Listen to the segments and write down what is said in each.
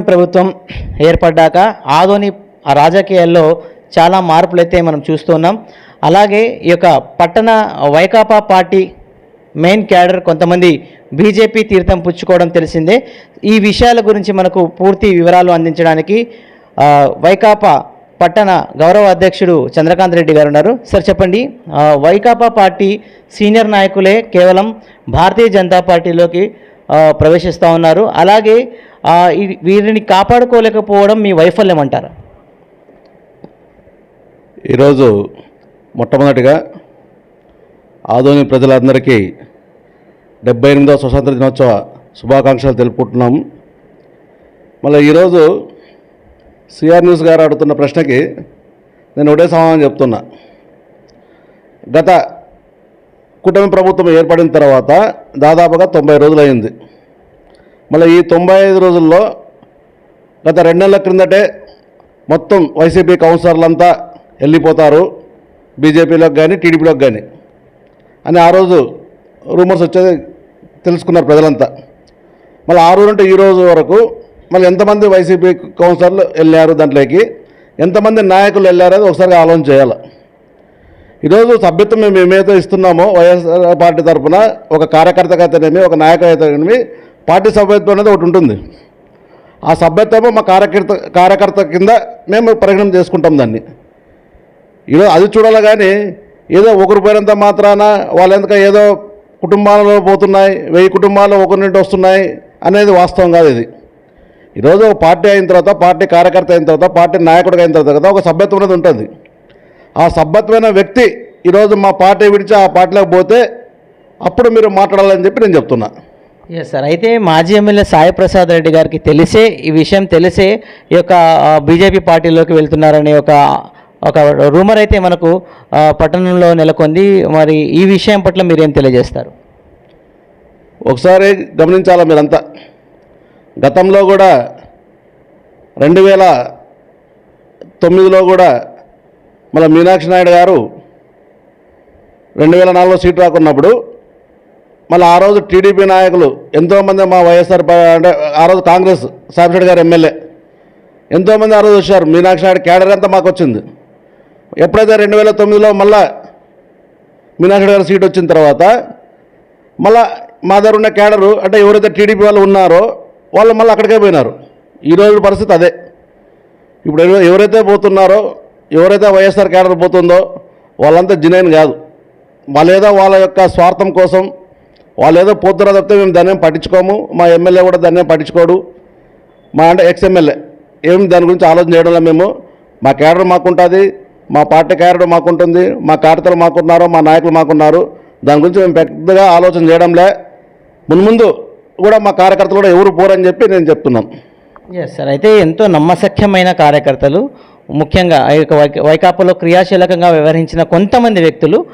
ప్రభుత్వం ఏర్పడ్డాక ఆదోని రాజకీయాల్లో చాలా మార్పులు అయితే మనం చూస్తున్నాం. అలాగే ఈ యొక్క పట్టణ వైకాపా పార్టీ మెయిన్ క్యాడర్ కొంతమంది బీజేపీ తీర్థం పుచ్చుకోవడం తెలిసిందే. ఈ విషయాల గురించి మనకు పూర్తి వివరాలు అందించడానికి వైకాపా పట్టణ గౌరవ అధ్యక్షుడు చంద్రకాంత్ రెడ్డి గారు ఉన్నారు. సార్ చెప్పండి. వైకాపా పార్టీ సీనియర్ నాయకులే కేవలం భారతీయ జనతా పార్టీలోకి ప్రవేశిస్తూ ఉన్నారు. అలాగే వీరిని కాపాడుకోలేకపోవడం మీ వైఫల్యం అంటారా. ఈరోజు మొట్టమొదటిగా ఆదోని ప్రజలందరికీ డెబ్బై ఎనిమిదవ స్వతంత్ర దినోత్సవ శుభాకాంక్షలు తెలుపుకుంటున్నాము మళ్ళీ ఈరోజు సిఆర్ న్యూస్ గారు అడుగుతున్న ప్రశ్నకి నేను ఒకటే సమాధానం చెప్తున్నా. గత కూటమి ప్రభుత్వం ఏర్పడిన తర్వాత దాదాపుగా తొంభై రోజులైంది. మళ్ళీ ఈ తొంభై ఐదు రోజుల్లో గత రెండు నెలల క్రిందటే మొత్తం వైసీపీ కౌన్సిలర్లంతా వెళ్ళిపోతారు. బీజేపీలోకి కానీ టీడీపీలోకి కానీ అని ఆ రోజు రూమర్స్ వచ్చేది తెలుసుకున్నారు ప్రజలంతా. మళ్ళీ ఆ రోజు అంటే ఈ రోజు వరకు మళ్ళీ ఎంతమంది వైసీపీ కౌన్సిలర్లు వెళ్ళారు దాంట్లోకి ఎంతమంది నాయకులు వెళ్ళారు అది ఒకసారి ఆలోచన చేయాలి. ఈరోజు సభ్యత్వం మేము ఏమైతే ఇస్తున్నామో వైఎస్ఆర్ పార్టీ తరఫున ఒక కార్యకర్తగా అయితేనేమి ఒక నాయకుడు అయితేనేమి పార్టీ సభ్యత్వం అనేది ఒకటి ఉంటుంది. ఆ సభ్యత్వము మా కార్యకర్త కార్యకర్త కింద మేము పరిగణన చేసుకుంటాం దాన్ని. ఈరోజు అది చూడాలి కానీ ఏదో ఒకరు పోయినంత మాత్రాన వాళ్ళెందుక ఏదో కుటుంబాలలో పోతున్నాయి వెయ్యి కుటుంబాలు ఒకరింటి వస్తున్నాయి అనేది వాస్తవం కాదు ఇది. ఈరోజు ఒక పార్టీ అయిన తర్వాత పార్టీ కార్యకర్త అయిన తర్వాత పార్టీ నాయకుడిగా అయిన తర్వాత కదా ఒక సభ్యత్వం అనేది ఉంటుంది. ఆ సభ్యత్వమైన వ్యక్తి ఈరోజు మా పార్టీ విడిచి ఆ పార్టీలోకి పోతే అప్పుడు మీరు మాట్లాడాలని చెప్పి నేను చెప్తున్నా. ఎస్ సార్ అయితే మాజీ ఎమ్మెల్యే సాయి ప్రసాద్ రెడ్డి గారికి తెలిసే ఈ విషయం తెలిసే ఈ యొక్క బీజేపీ పార్టీలోకి వెళ్తున్నారనే ఒక ఒక రూమర్ అయితే మనకు పట్టణంలో నెలకొంది. మరి ఈ విషయం పట్ల మీరేం తెలియజేస్తారు? ఒకసారి గమనించాలా మీరంతా? గతంలో కూడా రెండు వేల తొమ్మిదిలో కూడా మన మీనాక్షి నాయుడు గారు రెండు వేల నాలుగులో సీటు రాకున్నప్పుడు మళ్ళీ ఆ రోజు టీడీపీ నాయకులు ఎంతోమంది మా వైఎస్ఆర్ అంటే ఆ రోజు కాంగ్రెస్ సాబిరెడ్డి గారు ఎమ్మెల్యే. ఎంతోమంది ఆ రోజు వచ్చారు. మీనాక్షి నాయుడు క్యాడర్ అంతా మాకు వచ్చింది. ఎప్పుడైతే రెండు వేల తొమ్మిదిలో మళ్ళా మీనాక్షి గారు సీట్ వచ్చిన తర్వాత మళ్ళా మా దగ్గర ఉన్న క్యాడరు అంటే ఎవరైతే టీడీపీ వాళ్ళు ఉన్నారో వాళ్ళు మళ్ళీ అక్కడికే పోయినారు. ఈ రోజు పరిస్థితి అదే. ఇప్పుడు ఎవరైతే పోతున్నారో ఎవరైతే వైఎస్ఆర్ క్యాడర్ పోతుందో వాళ్ళంతా జినైన్ కాదు. వాళ్ళేదో వాళ్ళ యొక్క స్వార్థం కోసం వాళ్ళు ఏదో పోతున్నా తప్పితే మేము దాన్ని పట్టించుకోము. మా ఎమ్మెల్యే కూడా దాన్ని పట్టించుకోడు. మా అంటే ఎక్స్ ఎమ్మెల్యే ఏం దాని గురించి ఆలోచన చేయడంలో మేము. మా కేడర్ మాకుంటుంది మా పార్టీ కేడర్ మాకుంటుంది మా కార్యకర్తలు మాకున్నారు మా నాయకులు మాకున్నారు. దాని గురించి మేము పెద్దగా ఆలోచన చేయడంలే. మున్ముందు కూడా మా కార్యకర్తలు కూడా ఎవరు పోరని చెప్పి నేను చెప్తున్నాను. ఎస్ సార్ అయితే ఎంతో నమ్మశక్యమైన కార్యకర్తలు ముఖ్యంగా ఆ యొక్క వై- వైకాపాలో క్రియాశీలకంగా వ్యవహరించిన కొంతమంది వ్యక్తులు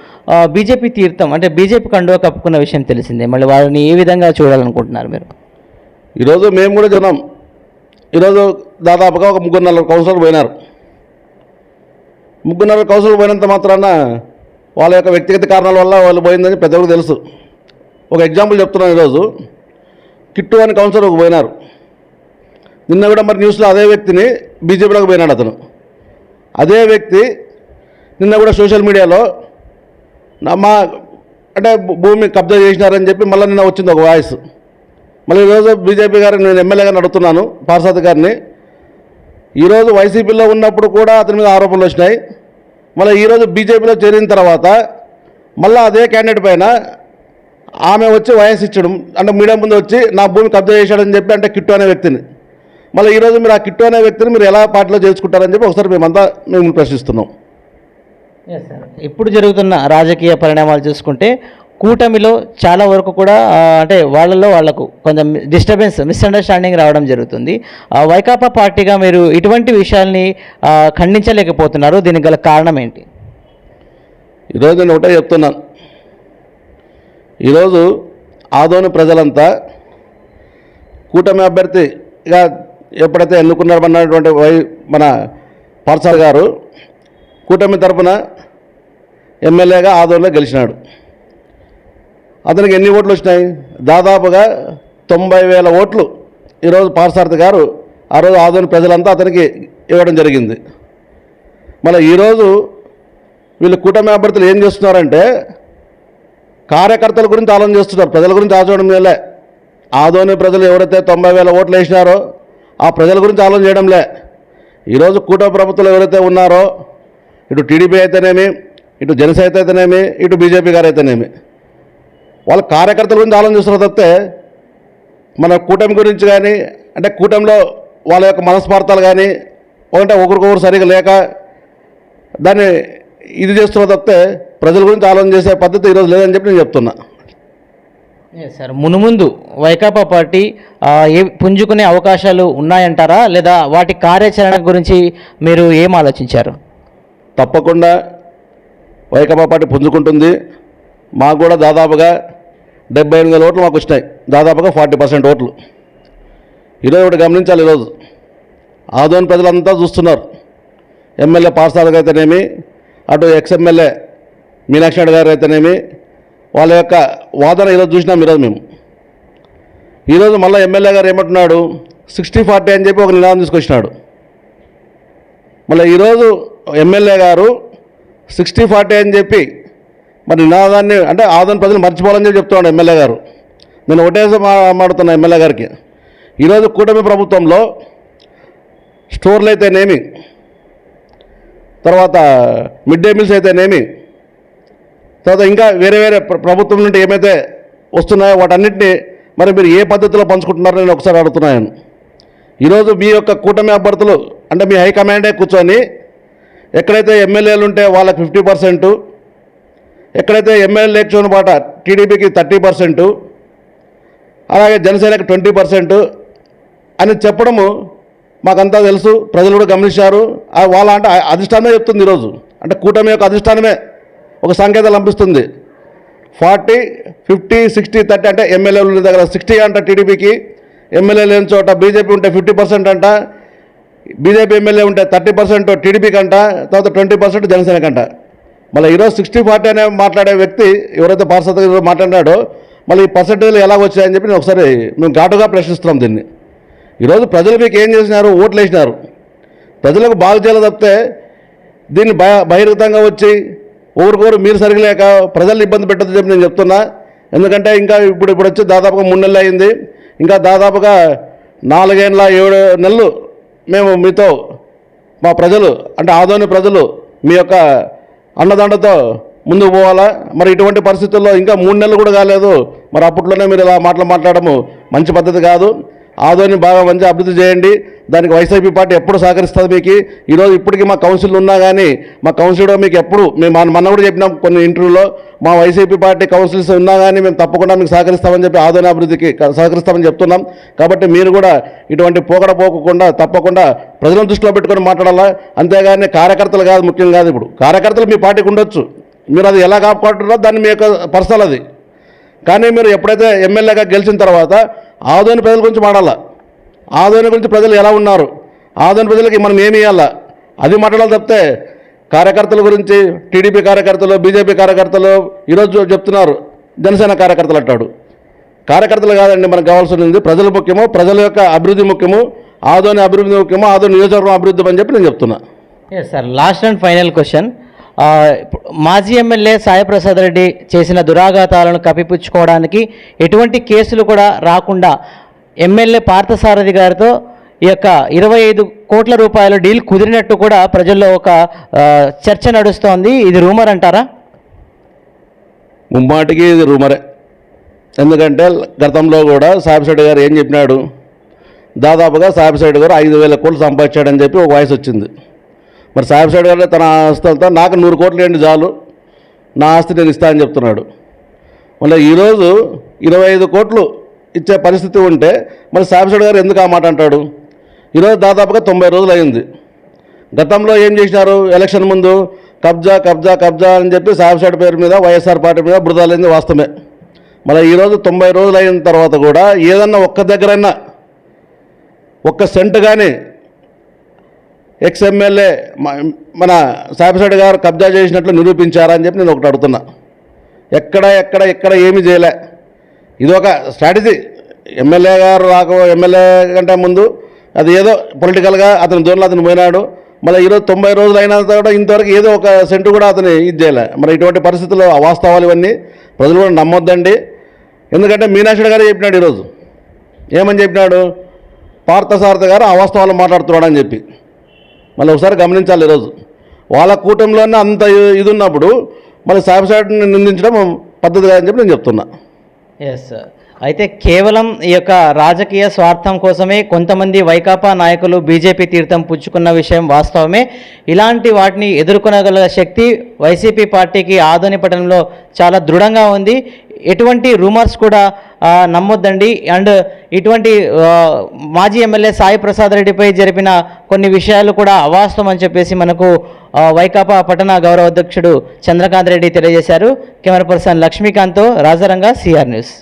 బీజేపీ తీర్థం అంటే బీజేపీ కండువ కప్పుకున్న విషయం తెలిసిందే. మళ్ళీ వారిని ఏ విధంగా చూడాలనుకుంటున్నారు మీరు? ఈరోజు మేము కూడా జనం. ఈరోజు దాదాపుగా ఒక ముగ్గురు నలుగురు కౌన్సిలర్ పోయినారు. ముగ్గురు నలుగురు కౌన్సిలర్ పోయినంత మాత్రాన వాళ్ళ యొక్క వ్యక్తిగత కారణాల వల్ల వాళ్ళు పోయిందని పెద్దలకు తెలుసు. ఒక ఎగ్జాంపుల్ చెప్తున్నాను ఈరోజు. కిట్టు అని కౌన్సిలర్ ఒక పోయినారు. నిన్న కూడా మరి న్యూస్లో అదే వ్యక్తిని బీజేపీలోకి పోయినాడు అతను. అదే వ్యక్తి నిన్న కూడా సోషల్ మీడియాలో నా మా అంటే భూమి కబ్జా చేసినారని చెప్పి మళ్ళీ నిన్న వచ్చింది ఒక వాయిస్. మళ్ళీ ఈరోజు బీజేపీ గారిని నేను ఎమ్మెల్యే నడుతున్నాను పార్సాద్ గారిని. ఈరోజు వైసీపీలో ఉన్నప్పుడు కూడా అతని మీద ఆరోపణలు వచ్చినాయి. మళ్ళీ ఈరోజు బీజేపీలో చేరిన తర్వాత మళ్ళీ అదే క్యాండిడేట్ పైన ఆమె వచ్చి వయసు ఇచ్చడం అంటే మీడియా ముందు వచ్చి నా భూమి కబ్జా చేశాడని చెప్పి అంటే కిట్టు అనే వ్యక్తిని. మళ్ళీ ఈరోజు మీరు ఆ కిట్టు అనే వ్యక్తిని మీరు ఎలా పార్టీలో చేర్చుకుంటారని చెప్పి ఒకసారి మేమంతా మేము ప్రశ్నిస్తున్నాం. ఇప్పుడు జరుగుతున్న రాజకీయ పరిణామాలు చూసుకుంటే కూటమిలో చాలా వరకు కూడా అంటే వాళ్ళలో వాళ్ళకు కొంచెం డిస్టర్బెన్స్ మిస్అండర్స్టాండింగ్ రావడం జరుగుతుంది. వైకాపా పార్టీగా మీరు ఇటువంటి విషయాల్ని ఖండించలేకపోతున్నారు. దీనికి గల కారణం ఏంటి? ఈరోజు నేను ఒకటే చెప్తున్నాను ఈరోజు ఆదోని ప్రజలంతా కూటమి అభ్యర్థిగా ఎప్పుడైతే ఎన్నుకున్నామన్నటువంటి వై మన పార్సాల్ గారు కూటమి తరపున ఎమ్మెల్యేగా ఆదోనిలో గెలిచినాడు. అతనికి ఎన్ని ఓట్లు వచ్చినాయి? దాదాపుగా తొంభై వేల ఓట్లు ఈరోజు పార్సారథి గారు ఆ రోజు ఆదోని ప్రజలంతా అతనికి ఇవ్వడం జరిగింది. మళ్ళీ ఈరోజు వీళ్ళు కూటమి అభ్యర్థులు ఏం చేస్తున్నారంటే కార్యకర్తల గురించి ఆలోచన చేస్తున్నారు. ప్రజల గురించి ఆలోచన చేయలే. ఆదోని ప్రజలు ఎవరైతే తొంభై వేల ఓట్లు వేసినారో ఆ ప్రజల గురించి ఆలోచన చేయడంలే. ఈరోజు కూటమి ప్రభుత్వంలో ఎవరైతే ఉన్నారో ఇటు టీడీపీ అయితేనేమి ఇటు జనసేన అయితేనేమి ఇటు బీజేపీ గారు అయితేనేమి వాళ్ళ కార్యకర్తల గురించి ఆలోచన చేస్తున్నారు తప్పితే మన కూటమి గురించి కానీ అంటే కూటమిలో వాళ్ళ యొక్క మనస్పార్థాలు కానీ ఒకటే ఒకరికొకరు సరిగా లేక దాన్ని ఇది చేస్తున్న తప్పితే ప్రజల గురించి ఆలోచన చేసే పద్ధతి ఈరోజు లేదని చెప్పి నేను చెప్తున్నా. సార్ మునుముందు వైకాపా పార్టీ ఏ పుంజుకునే అవకాశాలు ఉన్నాయంటారా? లేదా వాటి కార్యాచరణ గురించి మీరు ఏం ఆలోచించారు? తప్పకుండా వైకాపా పార్టీ పుంజుకుంటుంది. మాకు కూడా దాదాపుగా డెబ్బై ఎనిమిది వేల ఓట్లు మాకు వచ్చినాయి. దాదాపుగా ఫార్టీ పర్సెంట్ ఓట్లు. ఈరోజు ఒకటి గమనించాలి ఈరోజు. ఆదోని ప్రజలంతా చూస్తున్నారు. ఎమ్మెల్యే పాఠశాలకు అయితేనేమి అటు ఎక్స్ఎమ్మెల్యే మీనాక్షి గారు అయితేనేమి వాళ్ళ యొక్క వాదన ఈరోజు చూసినాం ఈరోజు మేము. ఈరోజు మళ్ళీ ఎమ్మెల్యే గారు ఏమంటున్నాడు? సిక్స్టీ ఫార్టీ అని చెప్పి ఒక నినాదం తీసుకొచ్చినాడు. మళ్ళీ ఈరోజు ఎమ్మెల్యే గారు సిక్స్టీ ఫార్టీ అని చెప్పి మరి నినాదాన్ని అంటే ఆదోని ప్రజలు మర్చిపోవాలని చెప్పి చెప్తున్నాడు ఎమ్మెల్యే గారు. నేను ఒకటేసి మా మాట్లాడుతున్నా ఎమ్మెల్యే గారికి. ఈరోజు కూటమి ప్రభుత్వంలో స్టోర్లు అయితేనేమి తర్వాత మిడ్ డే మీల్స్ అయితేనేమి తర్వాత ఇంకా వేరే వేరే ప్రభుత్వం నుండి ఏమైతే వస్తున్నాయో వాటన్నిటిని మరి మీరు ఏ పద్ధతిలో పంచుకుంటున్నారో నేను ఒకసారి అడుగుతున్నాను ఈరోజు మీ యొక్క కూటమి అభ్యర్థులు అంటే మీ హైకమాండే కూర్చొని ఎక్కడైతే ఎమ్మెల్యేలు ఉంటే వాళ్ళకి ఫిఫ్టీ పర్సెంటు ఎక్కడైతే ఎమ్మెల్యే లేకపోయిన పాట టీడీపీకి థర్టీ పర్సెంటు అలాగే జనసేనకి ట్వంటీ పర్సెంటు అని చెప్పడము మాకంతా తెలుసు ప్రజలు కూడా గమనించారు. వాళ్ళ అంటే అధిష్టానమే చెప్తుంది ఈరోజు. అంటే కూటమి యొక్క అధిష్టానమే. ఒక సంకేతాలు పంపిస్తుంది ఫార్టీ ఫిఫ్టీ సిక్స్టీ థర్టీ అంటే ఎమ్మెల్యేలు ఉన్న దగ్గర సిక్స్టీ అంట టీడీపీకి. ఎమ్మెల్యే లేని చోట బీజేపీ ఉంటే ఫిఫ్టీ పర్సెంట్ అంట. బీజేపీ ఎమ్మెల్యే ఉంటే థర్టీ పర్సెంట్ టీడీపీకి అంట. తర్వాత ట్వంటీ పర్సెంట్ జనసేనకంట మళ్ళీ ఈరోజు సిక్స్టీ ఫార్టీ అనే మాట్లాడే వ్యక్తి ఎవరైతే పార్షద్ మాట్లాడినాడో మళ్ళీ ఈ పర్సంటేజ్లు ఎలా వచ్చాయని చెప్పి నేను ఒకసారి మేము ఘాటుగా ప్రశ్నిస్తున్నాం దీన్ని. ఈరోజు ప్రజలు మీకు ఏం చేసినారు? ఓట్లు వేసినారు ప్రజలకు బాగు చేయాలి తప్పితే దీన్ని బహిర్గతంగా వచ్చి ఊరికోరు మీరు సరిగలేక ప్రజల్ని ఇబ్బంది పెట్టద్దు చెప్పి నేను చెప్తున్నా. ఎందుకంటే ఇంకా ఇప్పుడు ఇప్పుడు వచ్చి దాదాపుగా మూడు నెలలు అయింది. ఇంకా దాదాపుగా నాలుగేళ్ళ ఏడు నెలలు మేము మీతో మా ప్రజలు అంటే ఆదోని ప్రజలు మీ యొక్క అన్నదండతో ముందుకు పోవాలా? మరి ఇటువంటి పరిస్థితుల్లో ఇంకా మూడు నెలలు కూడా కాలేదు. మరి అప్పట్లోనే మీరు ఇలా మాటలు మాట్లాడము మంచి పద్ధతి కాదు. ఆదోని బాగా మంచి అభివృద్ధి చేయండి. దానికి వైసీపీ పార్టీ ఎప్పుడు సహకరిస్తుంది మీకు? ఈరోజు ఇప్పటికీ మా కౌన్సిల్ ఉన్నా కానీ మా కౌన్సిల్లో మీకు ఎప్పుడు మేము మన మొన్న కూడా చెప్పినాం కొన్ని ఇంటర్వ్యూలో మా వైసీపీ పార్టీ కౌన్సిల్స్ ఉన్నా కానీ మేము తప్పకుండా మీకు సహకరిస్తామని చెప్పి ఆదోని అభివృద్ధికి సహకరిస్తామని చెప్తున్నాం. కాబట్టి మీరు కూడా ఇటువంటి పోకడ పోకుండా తప్పకుండా ప్రజలను దృష్టిలో పెట్టుకొని మాట్లాడాలా? అంతేగాని కార్యకర్తలు కాదు ముఖ్యం కాదు ఇప్పుడు. కార్యకర్తలు మీ పార్టీకి ఉండొచ్చు. మీరు అది ఎలా కాపాడుతున్నారో దాన్ని మీ యొక్క పర్సనల్ అది. కానీ మీరు ఎప్పుడైతే ఎమ్మెల్యేగా గెలిచిన తర్వాత ఆదోని ప్రజల గురించి మాడాల? ఆదోని గురించి ప్రజలు ఎలా ఉన్నారు? ఆదోని ప్రజలకి మనం ఏమి ఇవ్వాలా అది మాట్లాడాలి తప్పితే కార్యకర్తల గురించి టీడీపీ కార్యకర్తలు బీజేపీ కార్యకర్తలు ఈరోజు చెప్తున్నారు జనసేన కార్యకర్తలు అంటాడు. కార్యకర్తలు కాదండి మనకు కావాల్సింది ప్రజలు ముఖ్యము ప్రజల యొక్క అభివృద్ధి ముఖ్యము ఆదోని అభివృద్ధి ముఖ్యము ఆదోని నియోజకవర్గం అభివృద్ధి అని చెప్పి నేను చెప్తున్నా. Yes sir last and final question మాజీ ఎమ్మెల్యే సాయిప్రసాద్ రెడ్డి చేసిన దురాఘాతాలను కప్పిపుచ్చుకోవడానికి ఎటువంటి కేసులు కూడా రాకుండా ఎమ్మెల్యే పార్థసారథి గారితో ఈ యొక్క ఇరవై ఐదు కోట్ల రూపాయల డీల్ కుదిరినట్టు కూడా ప్రజల్లో ఒక చర్చ నడుస్తోంది. ఇది రూమర్ అంటారా? ముమ్మాటికి ఇది రూమరే. ఎందుకంటే గతంలో కూడా సాబిశెట్టి గారు ఏం చెప్పినాడు? దాదాపుగా సాబిశెట్టి గారు ఐదు వేల కోట్లు సంపాదించాడని చెప్పి ఒక వాయిస్ వచ్చింది. మరి సాబిశెట్టి గారు తన ఆస్తులతో నాకు నూరు కోట్లు ఏంటి చాలు. నా ఆస్తి నేను ఇస్తా అని చెప్తున్నాడు. మళ్ళీ ఈరోజు ఇరవై ఐదు కోట్లు ఇచ్చే పరిస్థితి ఉంటే మరి సాబిశెట్టి గారు ఎందుకు ఆ మాట అంటాడు? ఈరోజు దాదాపుగా తొంభై రోజులు అయింది. గతంలో ఏం చేసినారు? ఎలక్షన్ ముందు కబ్జా కబ్జా కబ్జా అని చెప్పి సాబిశెట్టి పేరు మీద వైఎస్ఆర్ పార్టీ మీద బురదాలైంది వాస్తవమే. మళ్ళీ ఈరోజు తొంభై రోజులు అయిన తర్వాత కూడా ఏదన్నా ఒక్క దగ్గరైనా ఒక్క సెంట్ కానీ ఎక్స్ ఎమ్మెల్యే మన సాబిశెట్టి గారు కబ్జా చేసినట్లు నిరూపించారా అని చెప్పి నేను ఒకటి అడుగుతున్నా. ఎక్కడ ఎక్కడ ఎక్కడ ఏమీ చేయలే. ఇది ఒక స్ట్రాటజీ. ఎమ్మెల్యే గారు రాక ఎమ్మెల్యే కంటే ముందు అది ఏదో పొలిటికల్గా అతని జోన్లో అతను పోయినాడు. మళ్ళీ ఈరోజు తొంభై రోజులు అయినంత కూడా ఇంతవరకు ఏదో ఒక సెంటు కూడా అతను ఇది చేయలే. మరి ఇటువంటి పరిస్థితుల్లో అవాస్తవాలు ఇవన్నీ ప్రజలు కూడా నమ్మొద్దండి. ఎందుకంటే మీనాక్షుడు గారు చెప్పినాడు ఈరోజు. ఏమని చెప్పినాడు? పార్థసారథి గారు అవాస్తవాలు మాట్లాడుతున్నాడు అని చెప్పి. మళ్ళీ ఒకసారి గమనించాలి ఈరోజు. వాళ్ళ కూటమిలోనే అంత ఇది ఉన్నప్పుడు మళ్ళీ సాయిబసాటిని నిందించడం పద్ధతి కాదని చెప్పి నేను చెప్తున్నా. ఎస్ అయితే కేవలం ఈ యొక్క రాజకీయ స్వార్థం కోసమే కొంతమంది వైకాపా నాయకులు బీజేపీ తీర్థం పుచ్చుకున్న విషయం వాస్తవమే. ఇలాంటి వాటిని ఎదుర్కొనగల శక్తి వైసీపీ పార్టీకి ఆధునిపటంలో చాలా దృఢంగా ఉంది. ఎటువంటి రూమర్స్ కూడా నమ్మొద్దండి. అండ్ ఇటువంటి మాజీ ఎమ్మెల్యే సాయి ప్రసాద్ రెడ్డిపై జరిపిన కొన్ని విషయాలు కూడా అవాస్తవం అని చెప్పేసి మనకు వైకాపా పట్టణ గౌరవ అధ్యక్షుడు చంద్రకాంత్ రెడ్డి తెలియజేశారు. కెమెరా పర్సన్ లక్ష్మీకాంత్తో రాజరంగ సిఆర్ న్యూస్.